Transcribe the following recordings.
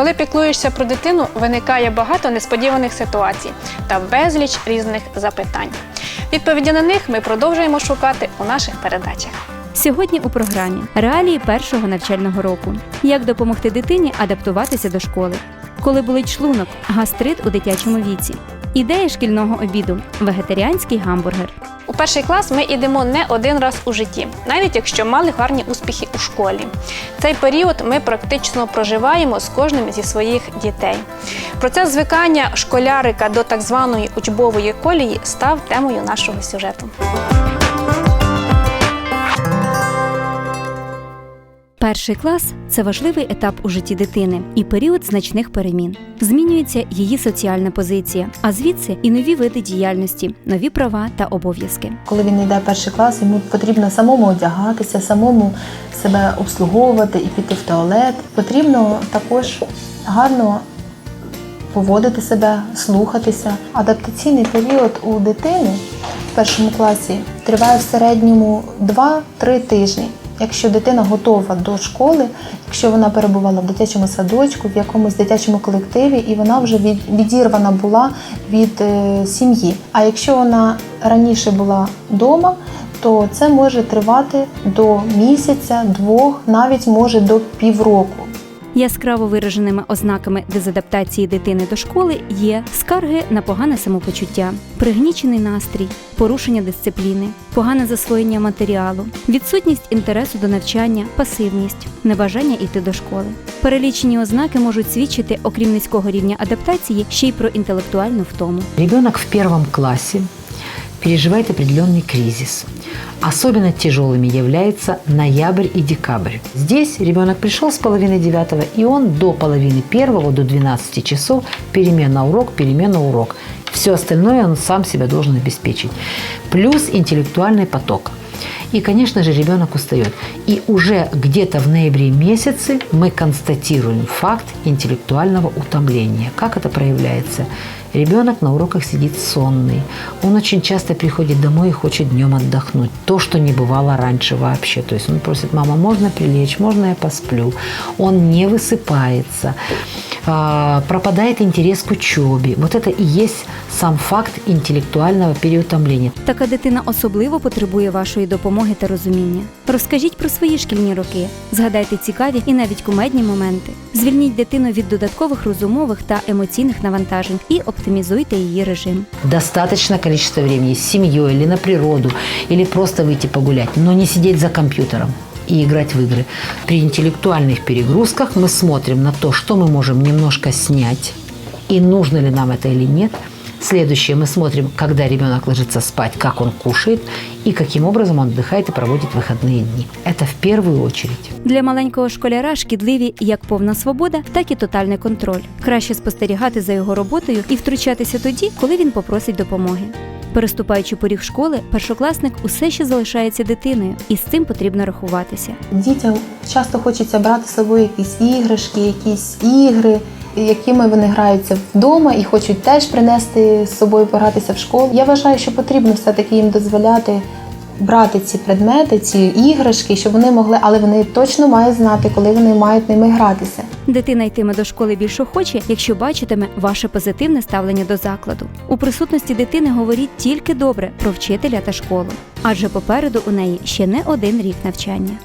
Коли піклуєшся про дитину, виникає багато несподіваних ситуацій та безліч різних запитань. Відповіді на них ми продовжуємо шукати у наших передачах. Сьогодні у програмі реалії першого навчального року. Як допомогти дитині адаптуватися до школи? Коли болить шлунок, гастрит у дитячому віці. Ідея шкільного обіду вегетаріанський гамбургер. У перший клас ми йдемо не один раз у житті, навіть якщо мали гарні успіхи у школі. Цей період ми практично проживаємо з кожним зі своїх дітей. Процес звикання школярика до так званої учбової колії став темою нашого сюжету. Перший клас це важливий етап у житті дитини і період значних перемін. Змінюється її соціальна позиція, а звідси і нові види діяльності, нові права та обов'язки. Коли він йде перший клас, йому потрібно самому одягатися, самому себе обслуговувати і піти в туалет. Потрібно також гарно поводити себе, слухатися. Адаптаційний період у дитини в першому класі триває в середньому 2-3 тижні. Якщо дитина готова до школи, якщо вона перебувала в дитячому садочку, в якомусь дитячому колективі, і вона вже від- відірвана була від е, сім'ї. А якщо вона раніше була вдома, то це може тривати до місяця, двох, навіть може до півроку. Яскраво вираженими ознаками дезадаптації дитини до школи є скарги на погане самопочуття, пригнічений настрій, порушення дисципліни, погане засвоєння матеріалу, відсутність інтересу до навчання, пасивність, небажання йти до школи. Перелічені ознаки можуть свідчити, окрім низького рівня адаптації, ще й про інтелектуальну втому. Ребенок в первом классе переживает определенный кризис. Особенно тяжелыми является ноябрь и декабрь. Здесь ребенок пришел с половины девятого, и он до половины первого, до 12 часов, перемена урок, перемена урок. Все остальное он сам себя должен обеспечить. Плюс интеллектуальный поток. И, конечно же, ребенок устает. И уже где-то в ноябре месяце мы констатируем факт интеллектуального утомления. Как это проявляется? Ребенок на уроках сидит сонный. Он очень часто приходит домой и хочет днем отдохнуть. То, что не бывало раньше вообще. То есть он просит, мама, можно прилечь, можно я посплю? Он не высыпается. А, пропадает интерес к учебе. Вот это и есть сам факт интеллектуального переутомления. Така дитина особливо потребує вашої допомоги та розуміння. Розкажіть про свої шкільні роки, згадайте цікаві і навіть кумедні моменти. Звільніть дитину від додаткових розумових та емоційних навантажень і оптимізуйте її режим. Достаточное количество времени с семьей или на природу, или просто выйти погулять, но не сидеть за компьютером и играть в игры. При интеллектуальных перегрузках мы смотрим на то, что мы можем немножко снять, и нужно ли нам это или нет. Следующее мы смотрим, когда ребенок ложится спать, как он кушает и каким образом он отдыхает и проводит выходные дни. Это в первую очередь. Для маленького школяра шкідливі як повна свобода, так і тотальний контроль. Краще спостерігати за його роботою і втручатися тоді, коли він попросить допомоги. Переступаючи поріг школи, першокласник усе ще залишається дитиною, і з цим потрібно рахуватися. Дітям часто хочеться брати з собою якісь іграшки, якісь ігри, якими вони граються вдома і хочуть теж принести з собою погратися в школу. Я вважаю, що потрібно все-таки їм дозволяти брати ці предмети, ці іграшки, щоб вони могли, але вони точно мають знати, коли вони мають ними гратися. Дитина йтиме до школи більш охоче, якщо бачитиме ваше позитивне ставлення до закладу. У присутності дитини говоріть тільки добре про вчителя та школу, адже попереду у неї ще не один рік навчання.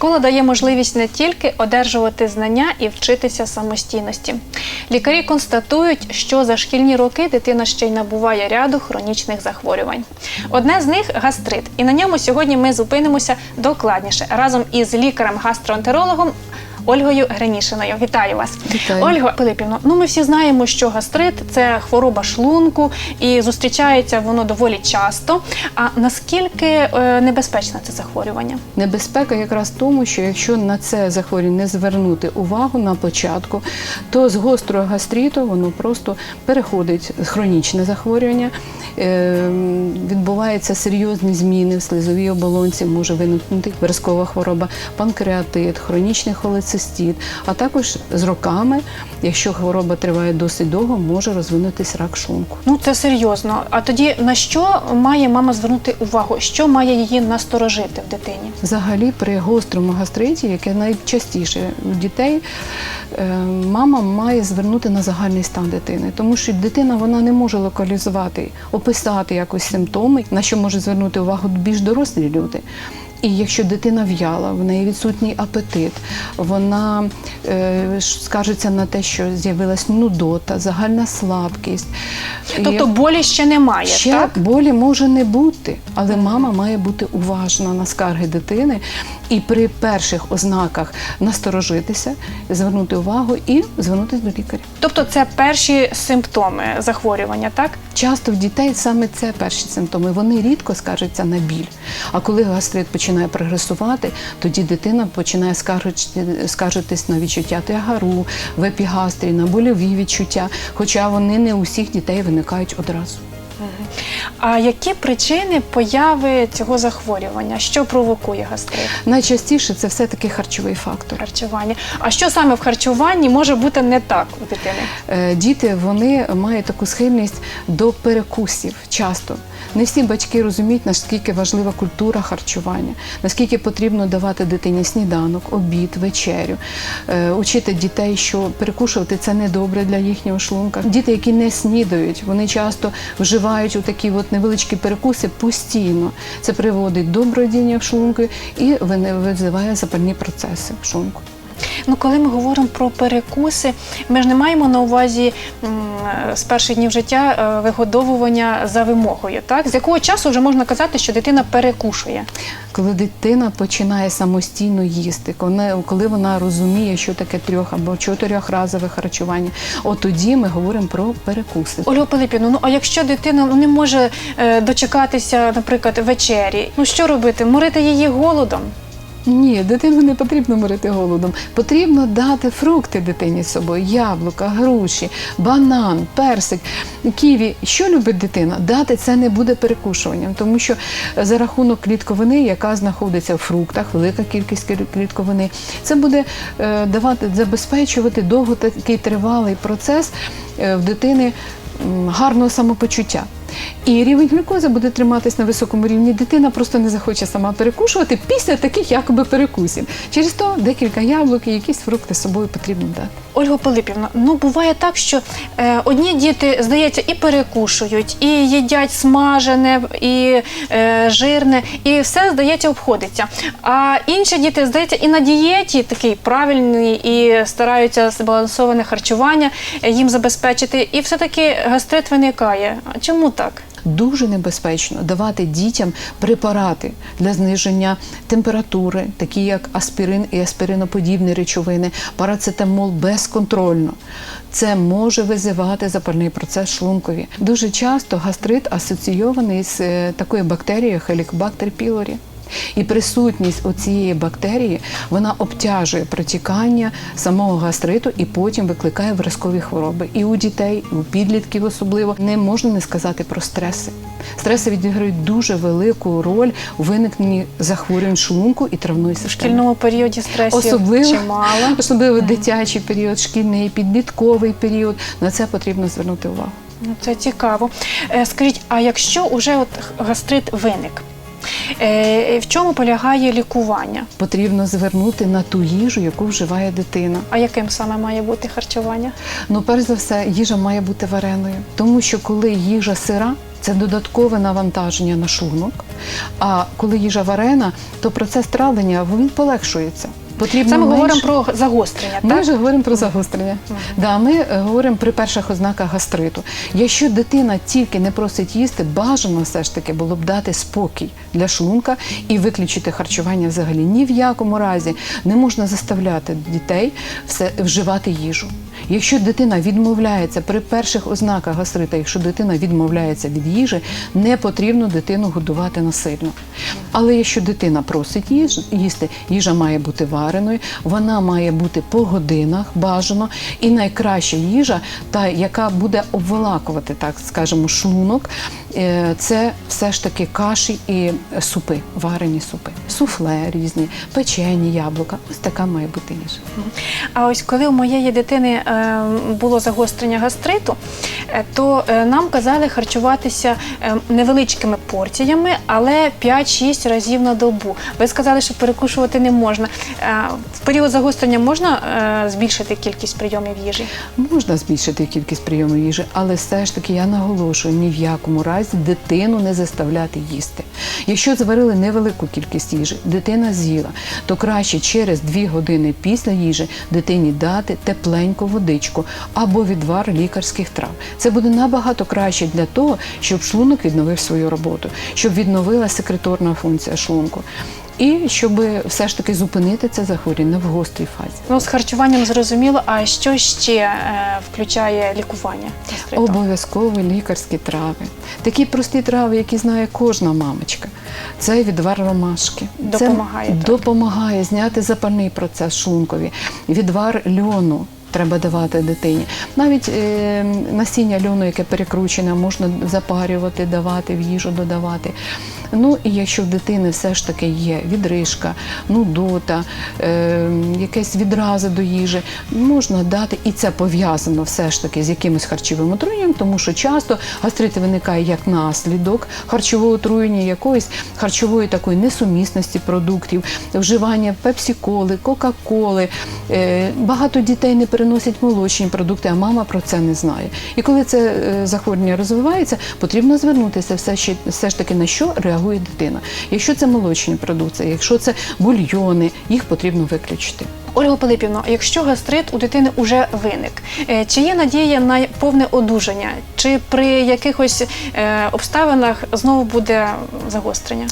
Школа дає можливість не тільки одержувати знання і вчитися самостійності. Лікарі констатують, що за шкільні роки дитина ще й набуває ряду хронічних захворювань. Одне з них гастрит, і на ньому сьогодні ми зупинимося докладніше разом із лікарем-гастроентерологом. Ольгою Гринішиною. Вітаю вас. Вітаю. Ольго Пилипівно, ну ми всі знаємо, що гастрит це хвороба шлунку і зустрічається воно доволі часто. А наскільки е, небезпечне це захворювання? Небезпека якраз в тому, що якщо на це захворювання не звернути увагу на початку, то з гострого гастриту воно просто переходить хронічне захворювання, е, відбуваються серйозні зміни в слизовій оболонці, може виникнути виразкова хвороба, панкреатит, хронічний холецистит, холецистит, а також з роками, якщо хвороба триває досить довго, може розвинутися рак шлунку. Ну це серйозно. А тоді на що має мама звернути увагу? Що має її насторожити в дитині? Взагалі, при гострому гастриті, яке найчастіше у дітей, е, мама має звернути на загальний стан дитини, тому що дитина вона не може локалізувати, описати якось симптоми, на що можуть звернути увагу більш дорослі люди. І якщо дитина в'яла, в неї відсутній апетит, вона е, ж скаржиться на те, що з'явилась нудота, загальна слабкість. Тобто І- болі ще немає, Ще так? болі може не бути, але мама має бути уважна на скарги дитини і при перших ознаках насторожитися, звернути увагу і звернутися до лікаря. Тобто це перші симптоми захворювання, так? Часто в дітей саме це перші симптоми. Вони рідко скаржаться на біль. А коли гастрит починає прогресувати, тоді дитина починає скаржитись на відчуття тягару, в епігастрі, на больові відчуття, хоча вони не у всіх дітей виникають одразу. А які причини появи цього захворювання? Що провокує гастрит? Найчастіше це все-таки харчовий фактор. Харчування. А що саме в харчуванні може бути не так у дитини? Е, Діти вони мають таку схильність до перекусів часто. Не всі батьки розуміють, наскільки важлива культура харчування, наскільки потрібно давати дитині сніданок, обід, вечерю, Е, учити дітей, що перекушувати це не добре для їхнього шлунка. Діти, які не снідають, вони часто вживають у такі от невеличкі перекуси постійно. Це приводить до бродіння в шлунку і визиває запальні процеси в шлунку. Ну, коли ми говоримо про перекуси, ми ж не маємо на увазі м, з перших днів життя е, вигодовування за вимогою. Так? З якого часу вже можна казати, що дитина перекушує? Коли дитина починає самостійно їсти, коли, коли вона розуміє, що таке трьох або чотирьохразове харчування, от тоді ми говоримо про перекуси. Ольга Пилипівна, ну а якщо дитина ну, не може е, дочекатися, наприклад, вечері, ну що робити? Морити її голодом? Ні, дитину не потрібно морити голодом. Потрібно дати фрукти дитині з собою: яблука, груші, банан, персик, ківі. Що любить дитина? Дати це не буде перекушуванням, тому що за рахунок клітковини, яка знаходиться в фруктах, велика кількість клі- клітковини, це буде е, давати забезпечувати довго такий тривалий процес е, в дитини гарного самопочуття. І рівень глюкози буде триматись на високому рівні. Дитина просто не захоче сама перекушувати після таких якоби перекусів. Через то декілька яблук і якісь фрукти з собою потрібно дати. Ольга Пилипівна, ну буває так, що е, одні діти, здається, і перекушують, і їдять смажене, і е, жирне, і все, здається, обходиться. А інші діти, здається, і на дієті такий правильний, і стараються збалансоване харчування е, їм забезпечити, і все-таки гастрит виникає. Чому так? Дуже небезпечно давати дітям препарати для зниження температури, такі як аспірин і аспириноподібні речовини, парацетамол безконтрольно. Це може визивати запальний процес шлункові. Дуже часто гастрит асоційований з е, такою бактерією Helicobacter pylori. І присутність оцієї бактерії вона обтяжує протікання самого гастриту і потім викликає виразкові хвороби. І у дітей, і у підлітків особливо не можна не сказати про стреси. Стреси відіграють дуже велику роль у виникненні захворювань шлунку і травної В шкільному періоді стресів Особливо, чимало. особливо дитячий період, шкільний, підлітковий період. На це потрібно звернути увагу. Ну, це цікаво. Е, Скажіть, а якщо уже от гастрит виник, е, в чому полягає лікування? Потрібно звернути на ту їжу, яку вживає дитина. А яким саме має бути харчування? Ну, перш за все, їжа має бути вареною, тому що коли їжа сира. Це додаткове навантаження на шлунок. А коли їжа варена, то процес травлення він полегшується. Потрібно менше- говоримо про загострення, Ми так? вже говоримо про загострення. Да, ми е, говоримо при перших ознаках гастриту. Якщо дитина тільки не просить їсти, бажано все ж таки було б дати спокій для шлунка і виключити харчування взагалі. Ні в якому разі не можна заставляти дітей все вживати їжу. Якщо дитина відмовляється при перших ознаках гастрита, якщо дитина відмовляється від їжі, не потрібно дитину годувати насильно. Але якщо дитина просить їж- їсти, їжа має бути вареною, вона має бути по годинах бажано, і найкраща їжа, та яка буде обволакувати, так скажемо, шлунок, е, це все ж таки каші і супи, варені супи, суфле різні, печені, яблука. Ось така має бути їжа. А ось коли у моєї дитини е, було загострення гастриту, е, то е, нам казали харчуватися е, невеличкими порціями, але 5-6 разів на добу. Ви сказали, що перекушувати не можна. Е, в період загострення можна е, збільшити кількість прийомів їжі? Можна збільшити кількість прийомів їжі, але все ж таки я наголошую ні в якому разі дитину не заставляти їсти. Якщо зварили невелику кількість їжі, дитина з'їла, то краще через 2 години після їжі дитині дати тепленьку водичку або відвар лікарських трав. Це буде набагато краще для того, щоб шлунок відновив свою роботу, щоб відновила секреторна функція шлунку. І щоб все ж таки зупинити це захворювання в гострій фазі. Ну, з харчуванням зрозуміло, а що ще е, включає лікування? гастриту? Обов'язково лікарські трави. Такі прості трави, які знає кожна мамочка. Це відвар ромашки. Допомагає, Це допомагає зняти запальний процес шлункові. Відвар льону. Треба давати дитині. Навіть е, насіння льону, яке перекручене, можна запарювати, давати в їжу, додавати. Ну і якщо в дитини все ж таки є відрижка, нудота, е, якесь відрази до їжі, можна дати, і це пов'язано все ж таки з якимось харчовим отруєнням, тому що часто гастрит виникає як наслідок харчового отруєння, якоїсь харчової такої несумісності продуктів, вживання пепсі-коли, кока-коли. Е, Багато дітей не переносять молочні продукти, а мама про це не знає. І коли це е, захворювання розвивається, потрібно звернутися все, ще, все ж таки на що реагує дитина. Якщо це молочні продукти, якщо це бульйони, їх потрібно виключити. Ольга Пилипівна, якщо гастрит у дитини вже виник, е, чи є надія на повне одужання, чи при якихось е, обставинах знову буде загострення?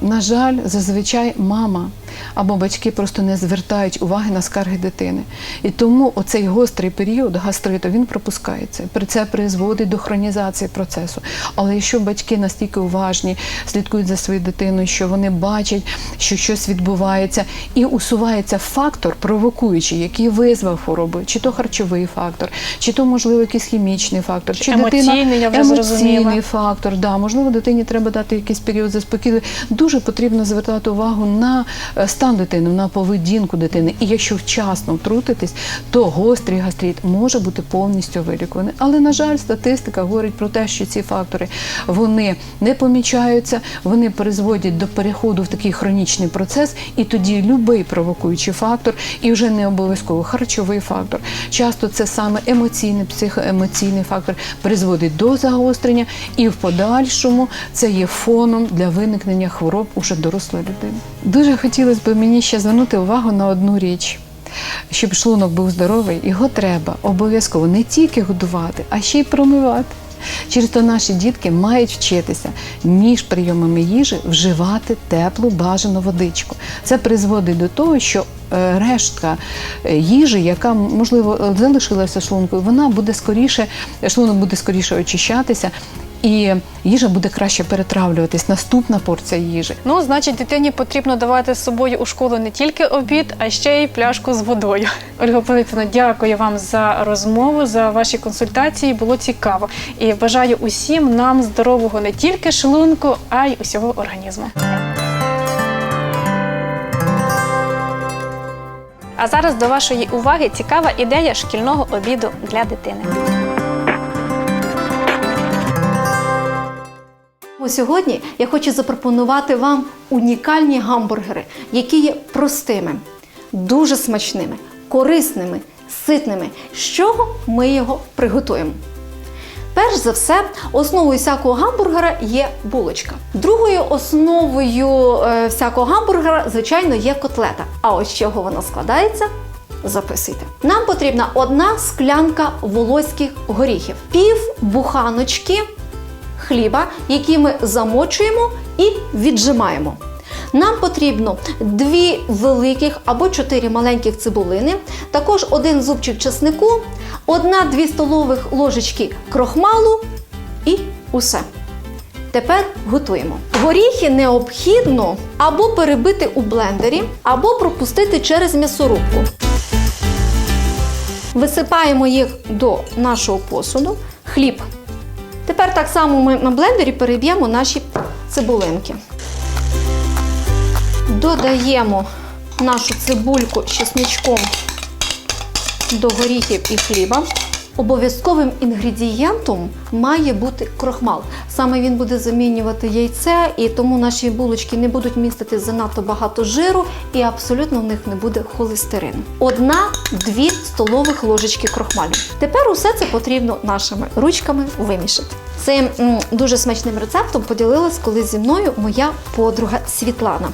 На жаль, зазвичай мама або батьки просто не звертають уваги на скарги дитини. І тому оцей гострий період гастриту він пропускається. При це призводить до хронізації процесу. Але якщо батьки настільки уважні, слідкують за своєю дитиною, що вони бачать, що щось відбувається, і усувається фактор провокуючий, який визвав хворобу, чи то харчовий фактор, чи то можливо якийсь хімічний фактор, Чи емоційний, я вже емоційний зрозуміла. фактор. Да, можливо, дитині треба дати якийсь період заспокійливий. Дуже потрібно звертати увагу на е, стан дитини, на поведінку дитини. І якщо вчасно втрутитись, то гострий гастрит може бути повністю вилікуваний. Але на жаль, статистика говорить про те, що ці фактори вони не помічаються, вони призводять до переходу в такий хронічний процес, і тоді будь-який провокуючий фактор, і вже не обов'язково харчовий фактор. Часто це саме емоційний, психоемоційний фактор призводить до загострення, і в подальшому це є фоном для виникнення хвороб уже дорослої людини. Дуже хотілося б мені ще звернути увагу на одну річ. Щоб шлунок був здоровий, його треба обов'язково не тільки годувати, а ще й промивати. Через то наші дітки мають вчитися між прийомами їжі вживати теплу бажану водичку. Це призводить до того, що е, рештка е, їжі, яка можливо залишилася шлункою, вона буде скоріше, шлунок буде скоріше очищатися. І їжа буде краще перетравлюватись. Наступна порція їжі. Ну, значить, дитині потрібно давати з собою у школу не тільки обід, а ще й пляшку з водою. Ольга Пилипівна, дякую вам за розмову, за ваші консультації. Було цікаво. І бажаю усім нам здорового не тільки шлунку, а й усього організму. А зараз до вашої уваги цікава ідея шкільного обіду для дитини. Сьогодні я хочу запропонувати вам унікальні гамбургери, які є простими, дуже смачними, корисними, ситними. З чого ми його приготуємо? Перш за все, основою всякого гамбургера є булочка. Другою основою е, всякого гамбургера, звичайно, є котлета. А ось з чого вона складається? Записуйте. Нам потрібна одна склянка волоських горіхів, пів буханочки хліба, який ми замочуємо і віджимаємо. Нам потрібно дві великих або чотири маленьких цибулини, також один зубчик чеснику, одна-дві столових ложечки крохмалу і усе. Тепер готуємо. Горіхи необхідно або перебити у блендері, або пропустити через м'ясорубку. Висипаємо їх до нашого посуду. Хліб Тепер так само ми на блендері переб'ємо наші цибулинки. Додаємо нашу цибульку з чесничком до горіхів і хліба. Обов'язковим інгредієнтом має бути крохмал. Саме він буде замінювати яйце, і тому наші булочки не будуть містити занадто багато жиру і абсолютно в них не буде холестерину. Одна-дві столових ложечки крохмалю. Тепер усе це потрібно нашими ручками вимішати. Цим дуже смачним рецептом поділилась колись зі мною моя подруга Світлана.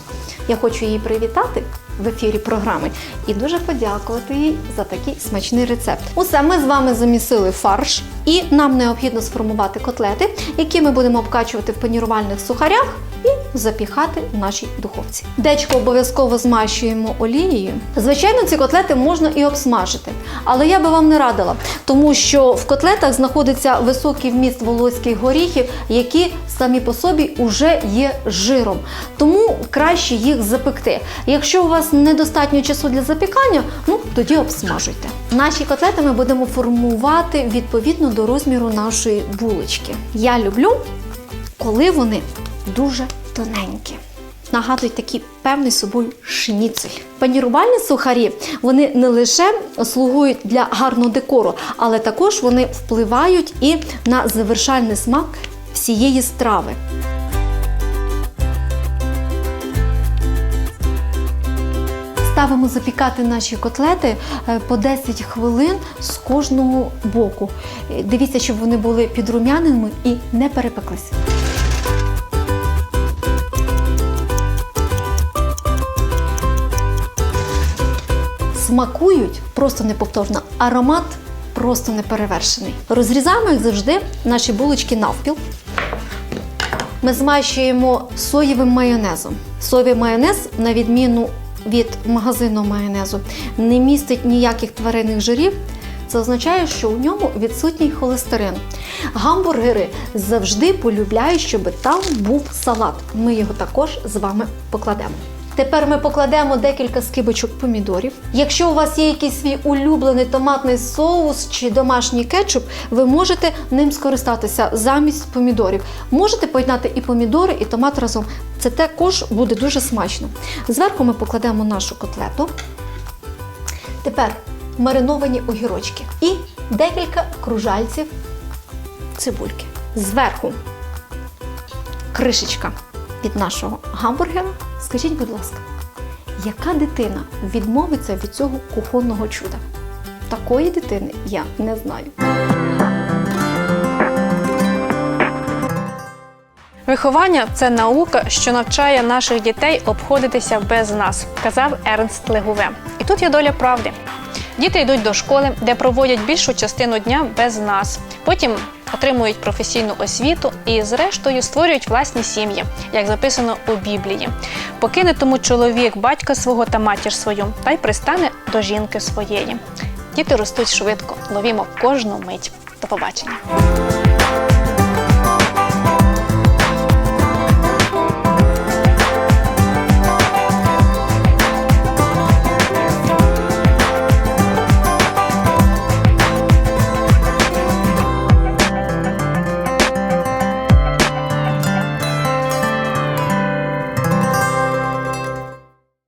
Я хочу її привітати в ефірі програми і дуже подякувати їй за такий смачний рецепт. Усе ми з вами замісили фарш, і нам необхідно сформувати котлети, які ми будемо обкачувати в панірувальних сухарях і запіхати в нашій духовці. Дечко обов'язково змащуємо олією. Звичайно, ці котлети можна і обсмажити, але я би вам не радила, тому що в котлетах знаходиться високий вміст волоських горіхів, які самі по собі вже є жиром. Тому краще їх запекти. Якщо у вас недостатньо часу для запікання, ну тоді обсмажуйте. Наші котлети ми будемо формувати відповідно до розміру нашої булочки. Я люблю, коли вони дуже тоненькі. Нагадують такий певний собою шніцель. Панірувальні сухарі вони не лише слугують для гарного декору, але також вони впливають і на завершальний смак всієї страви. Ставимо запікати наші котлети е, по 10 хвилин з кожного боку. Е, Дивіться, щоб вони були підрум'яними і не перепеклися. Смакують просто неповторно. Аромат просто неперевершений. Розрізаємо, як завжди, наші булочки навпіл. Ми змащуємо соєвим майонезом. Соєвий майонез, на відміну від магазину майонезу, не містить ніяких тваринних жирів. Це означає, що у ньому відсутній холестерин. Гамбургери завжди полюбляють, щоб там був салат. Ми його також з вами покладемо. Тепер ми покладемо декілька скибочок помідорів. Якщо у вас є якийсь свій улюблений томатний соус чи домашній кетчуп, ви можете ним скористатися замість помідорів. Можете поєднати і помідори, і томат разом. Це також буде дуже смачно. Зверху ми покладемо нашу котлету. Тепер мариновані огірочки і декілька кружальців цибульки. Зверху кришечка від нашого гамбургера. Скажіть, будь ласка, яка дитина відмовиться від цього кухонного чуда? Такої дитини я не знаю. Виховання це наука, що навчає наших дітей обходитися без нас, казав Ернст Легуве. І тут є доля правди. Діти йдуть до школи, де проводять більшу частину дня без нас. Потім отримують професійну освіту і, зрештою, створюють власні сім'ї, як записано у Біблії. Покине тому чоловік батька свого та матір свою, та й пристане до жінки своєї. Діти ростуть швидко, ловімо кожну мить. До побачення.